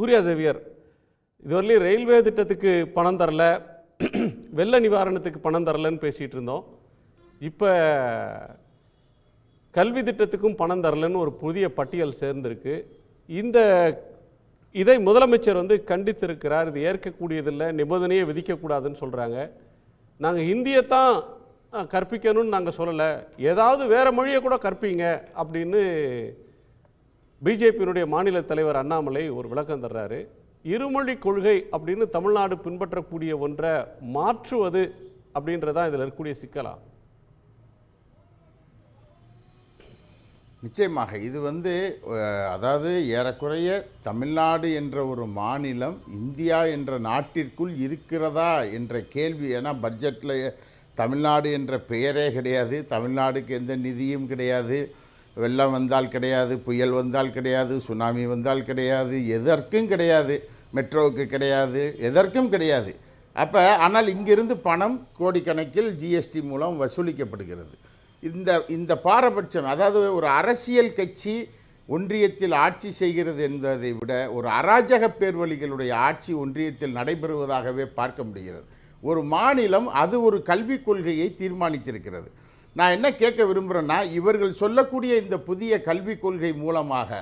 Surya Xavier இதுவரையிலும் railway திட்டத்துக்கு பணம் தரல. வெள்ள நிவாரணத்துக்கு பணம் தரலன்னு பேசிகிட்டு இருந்தோம். இப்போ கல்வி திட்டத்துக்கும் பணம் தரலன்னு ஒரு புதிய பட்டியல் சேர்ந்திருக்கு. இந்த இதை முதலமைச்சர் வந்து கண்டித்திருக்கிறார். இது ஏற்கக்கூடியதில்லை. நிபந்தனையை விதிக்கக்கூடாதுன்னு சொல்கிறாங்க நாங்கள் ஹிந்தியைத்தான் தான் கற்பிக்கணும்னு நாங்கள் சொல்லலை. ஏதாவது வேறு மொழியை கூட கற்பீங்க அப்படின்னு பிஜேபியினுடைய மாநில தலைவர் அண்ணாமலை ஒரு விளக்கம் தர்றாரு. இருமொழி கொள்கை அப்படின்னு தமிழ்நாடு பின்பற்றக்கூடிய ஒன்றை மாற்றுவது அப்படின்றதான் இதில் இருக்கக்கூடிய சிக்கலா? நிச்சயமாக இது வந்து அதாவது ஏறக்குறைய தமிழ்நாடு என்ற ஒரு மாநிலம் இந்தியா என்ற நாட்டிற்குள் இருக்கிறதா என்ற கேள்வி ஏன்னா பட்ஜெட்டில் தமிழ்நாடு என்ற பெயரே கிடையாது தமிழ்நாடுக்கு எந்த நிதியும் கிடையாது. வெள்ளம் வந்தால் கிடையாது புயல் வந்தால் கிடையாது சுனாமி வந்தால் கிடையாது எதற்கும் கிடையாது மெட்ரோவுக்கு கிடையாது எதற்கும் கிடையாது. அப்போ ஆனால் இங்கிருந்து பணம் கோடிக்கணக்கில் ஜிஎஸ்டி மூலம் வசூலிக்கப்படுகிறது. இந்த இந்த பாரபட்சம் அதாவது ஒரு அரசியல் கட்சி ஒன்றியத்தில் ஆட்சி செய்கிறது என்பதை விட ஒரு அராஜக பேர்வழிகளுடைய ஆட்சி ஒன்றியத்தில் நடைபெறுவதாகவே பார்க்க முடிகிறது. ஒரு மாநிலம் அது ஒரு கல்விக் கொள்கையை தீர்மானித்திருக்கிறது. நான் என்ன கேட்க விரும்புகிறேன்னா இவர்கள் சொல்லக்கூடிய இந்த புதிய கல்விக் கொள்கை மூலமாக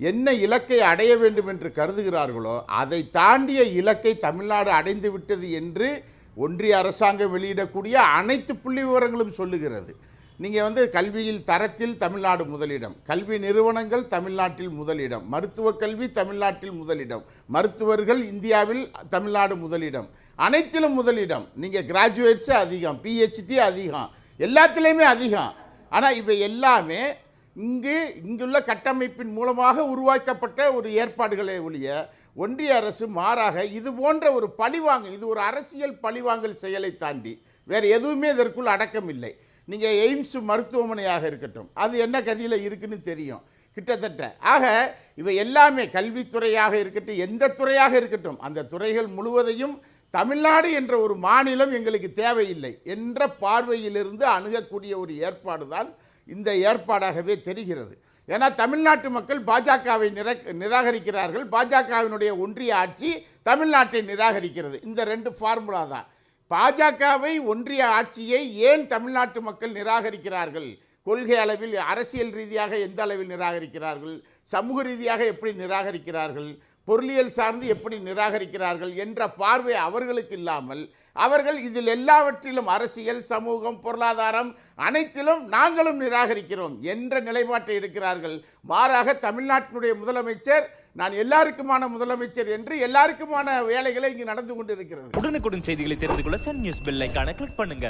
என்ன இலக்கை அடைய வேண்டும் என்று கருதுகிறார்களோ அதை தாண்டிய இலக்கை தமிழ்நாடு அடைந்து விட்டது என்று ஒன்றிய அரசாங்கம் வெளியிடக்கூடிய அனைத்து புள்ளி விவரங்களும் சொல்லுகிறது. நீங்கள் வந்து கல்வியில் தரத்தில் தமிழ்நாடு முதலிடம் கல்வி நிறுவனங்கள் தமிழ்நாட்டில் முதலிடம் மருத்துவ கல்வி தமிழ்நாட்டில் முதலிடம் மருத்துவர்கள் இந்தியாவில் தமிழ்நாடு முதலிடம் அனைத்திலும் முதலிடம். நீங்கள் கிராஜுவேட்ஸு அதிகம் பிஹெச்டி அதிகம். எல்லாத்துலேயுமே அதிகம். ஆனால் இவை எல்லாமே இங்கு இங்குள்ள கட்டமைப்பின் மூலமாக உருவாக்கப்பட்ட ஒரு ஏற்பாடுகளை ஒழிய ஒன்றிய அரசு மாறாக இது போன்ற ஒரு பழிவாங்க இது ஒரு அரசியல் பழிவாங்கல் செயலை தாண்டி வேறு எதுவுமே இதற்குள் அடக்கம் இல்லை நீங்கள் எய்ம்ஸ் மருத்துவமனையாக இருக்கட்டும் அது என்ன கதியில் இருக்குன்னு தெரியும் கிட்டத்தட்ட. ஆக இவை எல்லாமே கல்வித்துறையாக இருக்கட்டும் எந்த துறையாக இருக்கட்டும் அந்த துறைகள் முழுவதையும் தமிழ்நாடு என்ற ஒரு மாநிலம் எங்களுக்கு தேவையில்லை என்ற பார்வையிலிருந்து அணுகக்கூடிய ஒரு ஏற்பாடு தான் இந்த ஏற்பாடாகவே தெரிகிறது. ஏன்னா தமிழ்நாட்டு மக்கள் பாஜகவை நிர நிராகரிக்கிறார்கள். பாஜகவினுடைய ஒன்றிய ஆட்சி தமிழ்நாட்டை நிராகரிக்கிறது. இந்த ரெண்டு ஃபார்முலா தான். பாஜகவை ஒன்றிய ஆட்சியை ஏன் தமிழ்நாட்டு மக்கள் நிராகரிக்கிறார்கள்? கொள்கை அளவில் அரசியல் ரீதியாக எந்த அளவில் நிராகரிக்கிறார்கள்? சமூக ரீதியாக எப்படி நிராகரிக்கிறார்கள்? பொருளியல் சார்ந்து எப்படி நிராகரிக்கிறார்கள்? என்ற பார்வை அவர்களுக்கு இல்லாமல் அவர்கள் இதில் எல்லாவற்றிலும் அரசியல் சமூகம் பொருளாதாரம் அனைத்திலும் நாங்களும் நிராகரிக்கிறோம் என்ற நிலைப்பாட்டை எடுக்கிறார்கள். மாறாக தமிழ்நாட்டினுடைய முதலமைச்சர் நான் எல்லாருக்குமான முதலமைச்சர் என்று எல்லாருக்குமான வேலைகளை இங்கு நடந்து கொண்டிருக்கிறது. உடனுக்குடன் செய்திகளை தெரிந்து கொள்ள சன் நியூஸ் பெல் கிளிக் பண்ணுங்க.